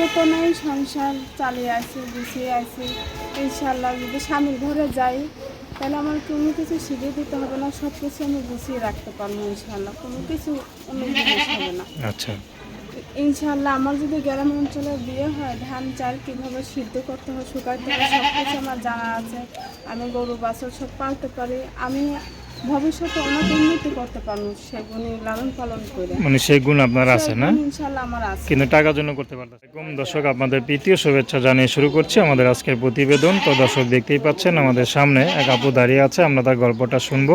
তো সংসার চালিয়ে আছি গুছিয়ে আছি ইনশাল্লাহ যদি স্বামীর ঘরে যাই তাহলে আমার কোনো কিছু শিখিয়ে দিতে হবে না সব কিছু আমি গুছিয়ে রাখতে পারব ইনশাল্লাহ কোনো কিছু অন্য জিনিস হবে না। আচ্ছা। ইনশাল্লাহ আমার যদি গ্রাম অঞ্চলে বিয়ে হয় ধান চাল কীভাবে সিদ্ধ করতে হয় শুকাইতে হয় সব কিছু আমার জানা আছে। আমি গরু বাছর সব পালতে পারি। আমি ভবিষ্যতে অনেক উন্নতি করতে পারব সেগুলি লালন পালন করে। মানে সেই গুণ আপনার আছে না? সেগুলো ইনশাল্লাহ আমার আছে। কিন্তু টাকার জন্য করতে পারতেছে কম দর্শক আপনাদের প্রীতীয় শুভেচ্ছা জানিয়ে শুরু করছি আমাদের আজকের প্রতিবেদন। তো দর্শক দেখতেই পাচ্ছেন আমাদের সামনে এক আপু দাঁড়িয়ে আছে আমরা তার গল্পটা শুনব।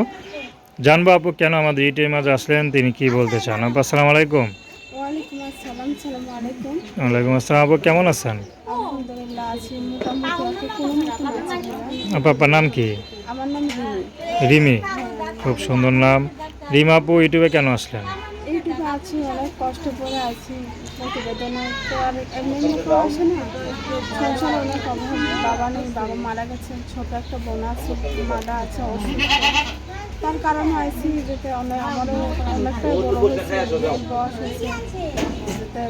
জানব আপু কেন আমাদের ইটের মাঝে আসলেন তিনি কি বলতে চান? আপু আসসালামু আলাইকুম। ওয়ালাইকুম আসসালাম সালাম আলাইকুম। ওয়ালাইকুম আসসালাম আপু কেমন আছেন? আলহামদুলিল্লাহ আছি মোটামুটি। আপু আপনার নাম কি? আমার নাম রিমি। রিমি। খুব সুন্দর নাম। রিমা আপু, ইউটিউবে কেন আসলেন? এইটুকু আছি, অনেক কষ্ট করে তো আর এমনি না অনেক মারা গেছে, ছোট একটা মারা আছে তার কারণে আইসি যেতে অনেক, আমারও অনেকটা বড় বয়স হয়েছে।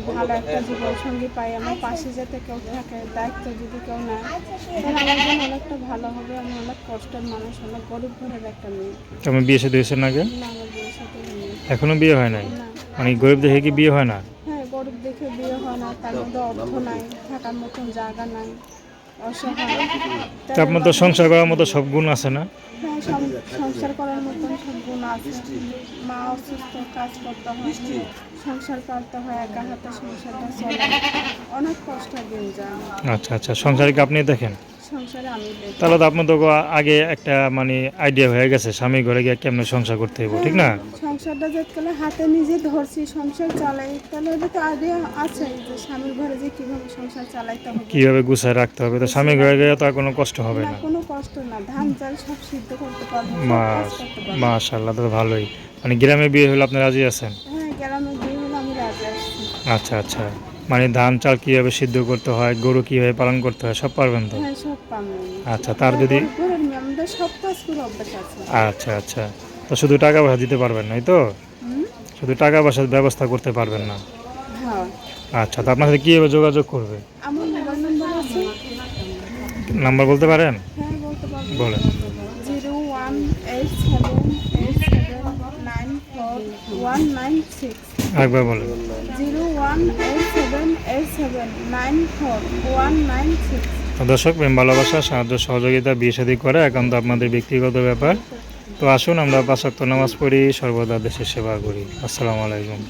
ভালো একটা জীবনসঙ্গী পাই আমার পাশে যাতে কেউ থাকে দায়িত্ব যদি কেউ নেয় তাহলে আমার জন্য অনেকটা ভালো হবে আমি অনেক কষ্টের মানুষ অনেক গরিব ঘরের একটা মেয়ে। তো আমি বিয়ে সাথে হয়েছেন আগে? না আমার বিয়ের সাথে এখনও বিয়ে হয় নাই? মানে গরিব দেখে কি বিয়ে হয় না? হ্যাঁ গরিব দেখে বিয়ে হয় না তার মধ্যে অর্থ নাই থাকার মতন জায়গা নাই। অসহায় আপনার তো সংসার করার মতো সব গুণ আছে না? হ্যাঁ, সংসার করার মতন সব গুণ আছে। মা অসুস্থ কাজ করতে হয় সংসার করতে হয় একা হাতে সংসারটা চলে। অনেক কষ্ট দিন যায় আচ্ছা আচ্ছা সংসারে কি আপনি দেখেন? সংসারে আমি তাহলে তো আপনার তো আগে একটা মানে আইডিয়া হয়ে গেছে স্বামী ঘরে গিয়ে কেমনে সংসার করতে হবে ঠিক না? সংসারটা যেতকালে হাতে নিজে ধরছি সংসার চালাই তাহলে ওটা তো আইডিয়া আছে যে স্বামীর ঘরে যে কীভাবে সংসার চালাইতে হবে। কীভাবে গুছায় রাখতে হবে? তো স্বামী ঘরে গিয়ে তো আর কোনো কষ্ট হবে না কোনো কষ্ট না ধান চাল সব সিদ্ধ করতে পারব মাশাল্লাহ তো ভালোই। মানে গ্রামে বিয়ে হলে আপনি রাজি আছেন? হ্যাঁ গ্রামে বিয়ে হলে আমি রাজি আসছি আচ্ছা আচ্ছা। মানে ধান চাল কীভাবে সিদ্ধ করতে হয় গরু কীভাবে পালন করতে হয় সব পারবেন তো? হ্যাঁ আচ্ছা তার যদি আচ্ছা আচ্ছা। তো শুধু টাকা পয়সা দিতে পারবেন না তো? শুধু টাকা পয়সার ব্যবস্থা করতে পারবেন না? হ্যাঁ। আচ্ছা তো আপনার সাথে কীভাবে যোগাযোগ করবে? নাম্বার বলতে পারেন? হ্যাঁ বলেন। Zero one eight seven eight seven nine four one nine six. একবার বলেন। Zero one eight seven eight seven nine four one nine six. দর্শক প্রেম ভালোবাসা সাহায্য সহযোগিতা বিয়ে শাদী করে একান্ত আপনাদের ব্যক্তিগত ব্যাপার। তো আসুন আমরা পাঁচাত্তর নামাজ পড়ি সর্বদা দেশের সেবা করি। আসসালামু আলাইকুম।